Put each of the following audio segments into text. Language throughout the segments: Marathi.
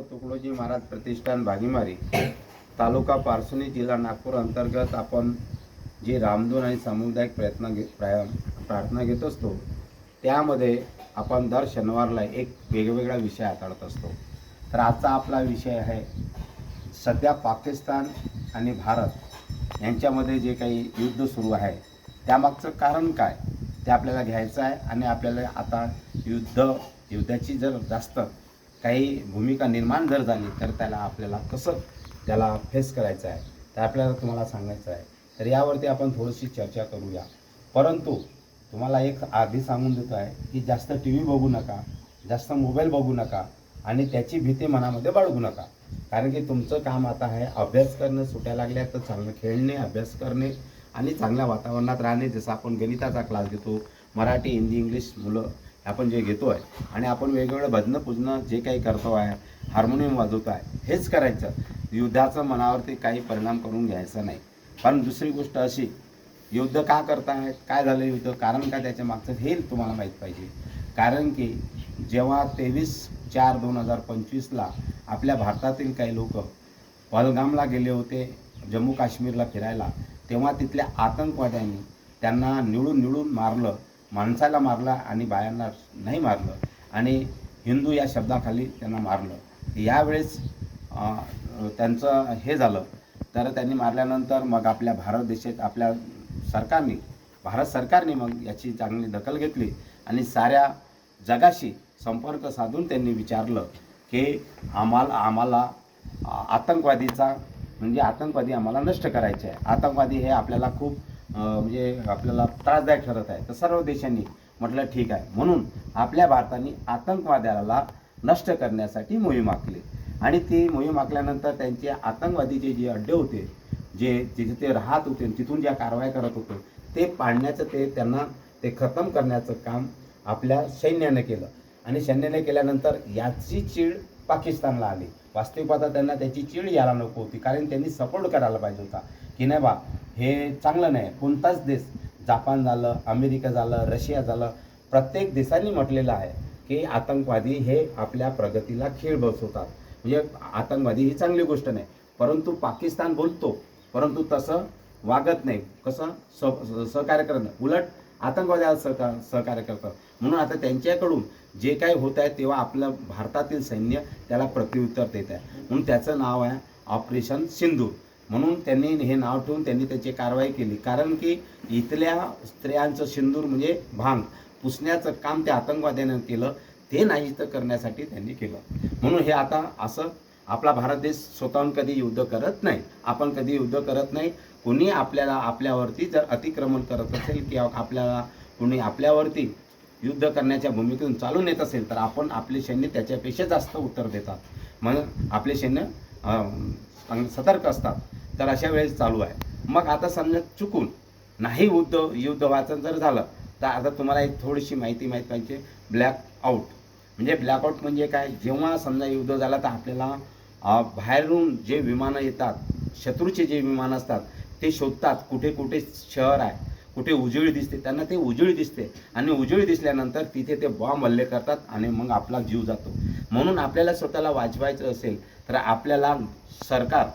तुकडोजी महाराज प्रतिष्ठान भागीमारी तालुका पारसुनी जिल्हा नागपूर अंतर्गत आपण जे रामधून आणि सामुदायिक प्रयत्न घे प्राय- प्रार्थना घेत असतो त्यामध्ये आपण दर शनिवारला एक वेगवेगळा विषय हाताळत असतो. तर आजचा आपला विषय आहे सध्या पाकिस्तान आणि भारत यांच्यामध्ये जे काही युद्ध सुरू आहे त्यामागचं कारण काय? ते आपल्याला घ्यायचं आहे आणि आपल्याला आता युद्ध युद्धाची जर जास्त काही भूमिका निर्माण जर झाली तर त्याला आपल्याला कसं त्याला फेस करायचं आहे तर आपल्याला तुम्हाला सांगायचं आहे. तर यावरती आपण थोडीशी चर्चा करूया. परंतु तुम्हाला एक आधी सांगून देतो आहे की जास्त टी व्ही बघू नका जास्त मोबाईल बघू नका आणि त्याची भीती मनामध्ये बाळगू नका. कारण की तुमचं काम आता आहे अभ्यास करणं सुट्या लागल्या तर चांगलं खेळणे अभ्यास करणे आणि चांगल्या वातावरणात राहणे. जसं आपण गणिताचा क्लास घेतो मराठी हिंदी इंग्लिश मुलं आपण जे घेतो आहे आणि आपण वेगवेगळं भजनं पूजनं जे काही करतो आहे हार्मोनियम वाजवतो आहे हेच करायचं. युद्धाचं मनावरती काही परिणाम करून घ्यायचा नाही. पण दुसरी गोष्ट अशी युद्ध का करतायत काय झालं युद्ध कारण काय त्याच्या मागचं हे तुम्हाला माहीत पाहिजे. कारण की जेव्हा तेवीस चार दोन हजार पंचवीसला आपल्या भारतातील काही लोक पहलगामला गेले होते जम्मू काश्मीरला फिरायला तेव्हा तिथल्या आतंकवाद्यांनी त्यांना निवडून निवडून मारलं. माणसाला मारला आणि बायांना नाही मारलं आणि हिंदू या शब्दाखाली त्यांना मारलं. यावेळेस त्यांचं हे झालं. तर त्यांनी मारल्यानंतर मग आपल्या भारत देशात आपल्या सरकारने भारत सरकारने मग याची चांगली दखल घेतली आणि साऱ्या जगाशी संपर्क साधून त्यांनी विचारलं की आम्हाला आम्हाला आतंकवादीचा म्हणजे आतंकवादी आम्हाला नष्ट करायचे आहे. आतंकवादी हे आपल्याला खूप म्हणजे आपल्याला त्रासदायक ठरत आहे. तर सर्व देशांनी म्हटलं ठीक आहे. म्हणून आपल्या भारताने आतंकवाद्याला नष्ट करण्यासाठी मोहीम आखली. आणि ती मोहीम आखल्यानंतर त्यांचे आतंकवादीचे जे अड्डे होते जे जिथे ते राहत होते आणि तिथून ज्या कारवाया करत होते ते पाडण्याचं ते त्यांना ते खतम करण्याचं काम आपल्या सैन्याने केलं. आणि सैन्याने केल्यानंतर याची चीड पाकिस्तानला आली. वास्तविक पाहता त्यांना त्याची चीड यायला नको होती कारण त्यांनी सपोर्ट करायला पाहिजे होता. की नाही बा हे चांगलं नाही. कोणताच देश जापान झालं अमेरिका झालं रशिया झालं प्रत्येक देशांनी म्हटलेलं आहे की आतंकवादी हे आपल्या प्रगतीला खेळ बसवतात. म्हणजे आतंकवादी ही चांगली गोष्ट नाही. परंतु पाकिस्तान बोलतो. परंतु तसं वागत नाही. कसं? स सहकार्य करत नाही. उलट आतंकवाद्याला सहकार सहकार्य करतात म्हणून आता त्यांच्याकडून जे काही होत आहे तेव्हा आपलं भारतातील सैन्य त्याला प्रत्युत्तर देत आहे. म्हणून त्याचं नाव आहे ऑपरेशन सिंधू म्हणून त्यांनी हे नाव ठेवून त्यांनी त्याची कारवाई केली. कारण की इथल्या स्त्रियांचं सिंदूर म्हणजे भांग. पुसण्याचं काम त्या आतंकवाद्यानं केलं. ते नाही तर करण्यासाठी त्यांनी केलं. म्हणून हे आता असं आपला भारत देश स्वतःहून कधी युद्ध करत नाही. आपण कधी युद्ध करत नाही. कोणी आपल्याला आपल्यावरती जर अतिक्रमण करत असेल किंवा आपल्याला कोणी आपल्यावरती युद्ध करण्याच्या भूमिकेतून चालून येत असेल तर आपण आपले सैन्य त्याच्यापेक्षा जास्त उत्तर देतात. म्हणून आपले सैन्य सतर्क असतात. तर अशा वेळेस चालू आहे. मग आता समजा चुकून नाही युद्ध युद्ध वाचन जर झालं तर आता तुम्हाला एक थोडीशी माहिती माहीत पाहिजे ब्लॅक आऊट म्हणजे ब्लॅकआउट म्हणजे काय? जेव्हा समजा युद्ध झाला तर आपल्याला बाहेरून जे विमानं येतात शत्रूचे जे विमानं असतात ते शोधतात कुठे कुठे शहर आहे कुठे उजळी दिसते. त्यांना ते उजळी दिसते आणि उजळी दिसल्यानंतर तिथे ते बॉम्ब हल्ले करतात आणि मग आपला जीव जातो. म्हणून आपल्याला स्वतःला वाचवायचं असेल तर आपल्याला सरकार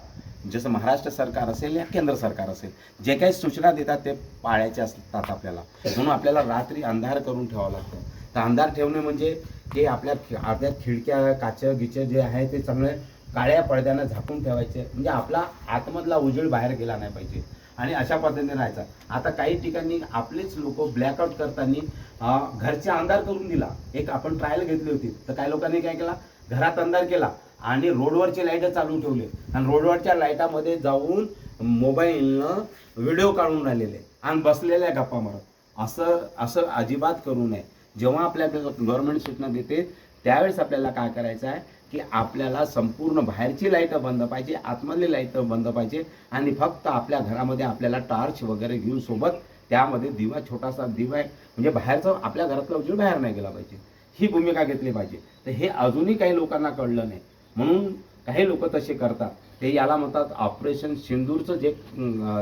जसं महाराष्ट्र सरकार असेल या केंद्र सरकार असेल जे काही सूचना देतात ते पाळायचे असतात आपल्याला. म्हणून आपल्याला रात्री अंधार करून ठेवावं लागतं. तर अंधार ठेवणे म्हणजे ते आपल्या आपल्या खिडक्या काचं गिचं जे आहे ते चांगले काळ्या पडद्यानं झाकून ठेवायचे. म्हणजे आपला आतमधला उजेड बाहेर गेला नाही पाहिजे. आणि अशा पद्धतीने राहायचा. आता काही ठिकाणी आपलेच लोक ब्लॅकआउट करताना घरचे अंधार करून दिला. एक आपण ट्रायल घेतली होती. तर काही लोकांनी काय केला? घरात अंधार केला. आणि रोडवरचे लाइट चालू ठेवले. आणि रोडवरच्या लाईटामध्ये जाऊन मोबाईलनं व्हिडिओ काढून राहिलेले. आणि बसलेल्या गप्पा मारत. असं असं अजिबात करू नये. जेव्हा आपल्या गव्हर्नमेंट सूचना देते त्यावेळेस आपल्याला काय करायचं आहे की आपल्याला संपूर्ण बाहेरची लाईटं बंद पाहिजे आतमधली लाईटं बंद पाहिजे आणि फक्त आपल्या घरामध्ये आपल्याला टॉर्च वगैरे घेऊन सोबत त्यामध्ये दिवा छोटासा दिवा आहे. म्हणजे बाहेरचं आपल्या घरातला उजेड बाहेर नाही गेला पाहिजे. ही भूमिका घेतली पाहिजे. तर हे अजूनही काही लोकांना कळलं नाही. म्हणून काही लोक तसे करतात. ते याला म्हणतात ऑपरेशन सिंदूरचं जे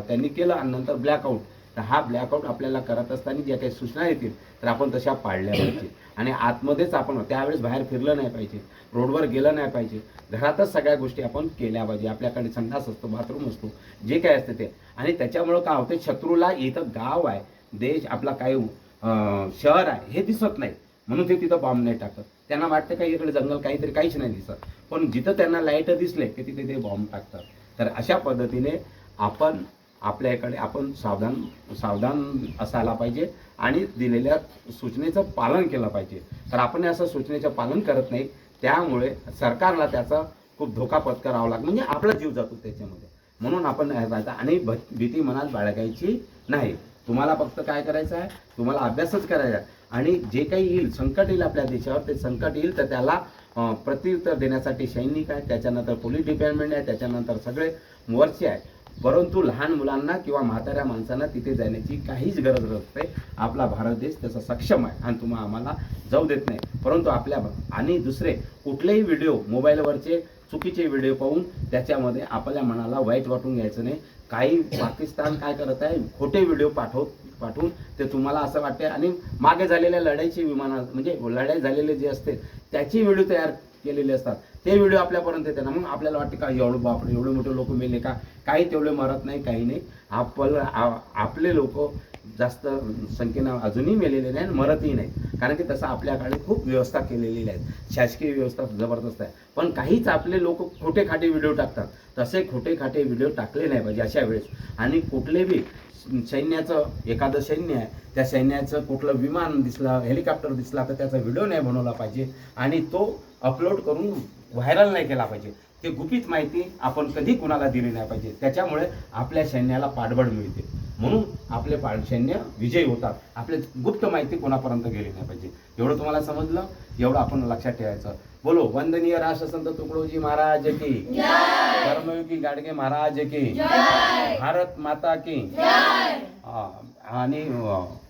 त्यांनी केलं आणि नंतर ब्लॅकआउट. तर हा ब्लॅकआउट आपल्याला करत असताना ज्या काही सूचना येतील तर आपण तशा पाळल्या पाहिजे. आणि आतमध्येच आपण त्यावेळेस बाहेर फिरलं नाही पाहिजे. रोडवर गेलं नाही पाहिजे. घरातच सगळ्या गोष्टी आपण केल्या पाहिजे. आपल्याकडे संडास असतो बाथरूम असतो जे काय असतं ते. आणि त्याच्यामुळं काय होते शत्रूला इथं गाव आहे देश आपला काही शहर आहे हे दिसत नाही. म्हणून ते तिथं बॉम्ब नाही टाकत. त्यांना वाटतं काही इकडे जंगल काहीतरी काहीच नाही दिसत. पण जिथं त्यांना लाइट दिसले की तिथे ते बॉम्ब टाकतात. तर अशा पद्धतीने आपण आपल्या इकडे आपण सावधान सावधान असायला पाहिजे आणि दिलेल्या सूचनेचं पालन केलं पाहिजे. तर आपण असं सूचनेचं पालन करत नाही त्यामुळे सरकारला त्याचा खूप धोका पत्करावा लागतो. म्हणजे आपला जीव जातो त्याच्यामध्ये. म्हणून आपण नाही आणि भ- भीती मनात बाळगायची नाही. तुम्हाला फक्त काय करायचं आहे? तुम्हाला अभ्यासच करायचा आहे. आणि जे काही येईल संकट येईल आपल्या देशावर ते संकट येईल तर त्याला प्रत्युत्तर देण्यासाठी सैनिक आहे त्याच्यानंतर पोलीस डिपार्टमेंट आहे त्याच्यानंतर सगळे वरचे आहे परंतु लहान मुलांना किंवा म्हाताऱ्या माणसांना तिथे जाण्याची काहीच गरज नसते. आपला भारत देश त्याचा सक्षम आहे आणि तुम्हा आम्हाला जाऊ देत नाही. परंतु आपल्या आणि दुसरे कुठलेही व्हिडिओ मोबाईलवरचे चुकीचे व्हिडिओ पाहून त्याच्यामध्ये आपल्या मनाला वाईट वाटून घ्यायचं नाही. काही पाकिस्तान काय करत आहे खोटे व्हिडिओ पाठव पाठवून ते तुम्हाला असं वाटते आणि मागे झालेल्या लढाईची विमानं म्हणजे लढाई झालेले जे असते त्याची व्हिडिओ तयार केलेले असतात. ते व्हिडिओ आपल्यापर्यंत येते ना? मग आपल्याला वाटते का एवढं बापरे एवढे मोठे लोक मेले का? काही तेवढे मरत नाही काही नाही. आपलं आपले लोक जास्त संख्येनं अजूनही मेलेले नाही आणि मरतही नाही. कारण की तसं आपल्याकडे खूप व्यवस्था केलेली आहेत. शासकीय व्यवस्था जबरदस्त आहे. पण काहीच आपले लोक खोटे खाटे व्हिडिओ टाकतात. तसे खोटे खाटे व्हिडिओ टाकले नाही पाहिजे अशा वेळेस. आणि कुठले बी सैन्याचं एखादं सैन्य आहे त्या सैन्याचं कुठलं विमान दिसला हेलिकॉप्टर दिसला तर त्याचा व्हिडिओ नाही बनवला पाहिजे. आणि तो अपलोड करून व्हायरल नाही केला पाहिजे. ते गुपित माहिती आपण कधी कुणाला दिली नाही पाहिजे. त्याच्यामुळे आपल्या सैन्याला पाठबळ मिळते. म्हणून आपले पा सैन्य विजयी होतात. आपले गुप्त माहिती कोणापर्यंत गेली नाही पाहिजे. एवढं तुम्हाला समजलं? एवढं आपण लक्षात ठेवायचं. बोलो वंदनीय राष्ट्रसंत तुकडोजी महाराज की? कर्मयोगी गाडगे महाराज की? भारत माता की? हा, आणि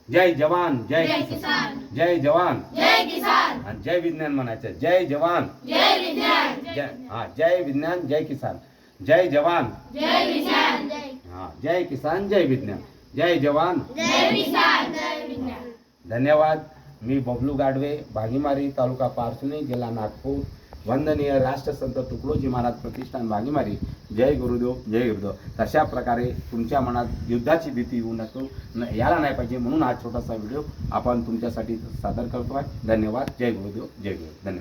जय जवान जय जय किसान. किसान. जय जवान. जय किसान. आणि जय विज्ञान म्हणायचं. जय जवान. जय विज्ञान. जय हा जय विज्ञान जय किसान. जय जवान. जय विज्ञान हा जय किसान जय विज्ञान. जय जवान. जय किसान जय विज्ञान. धन्यवाद. मी बबलू गाडवे भागीमारी तालुका पारसुनी जिल्हा नागपूर. वंदनीय राष्ट्रसंत तुकडोजी महाराज प्रतिष्ठान भागीमारी. जय गुरुदेव जय गुरुदेव. तशा प्रकारे तुमच्या मनात युद्धाची भीती येऊ नको न- यायला नाही पाहिजे म्हणून हा छोटासा व्हिडिओ आपण तुमच्यासाठी सादर करतो आहे. धन्यवाद. जय गुरुदेव जय गुरुदेव. धन्यवाद.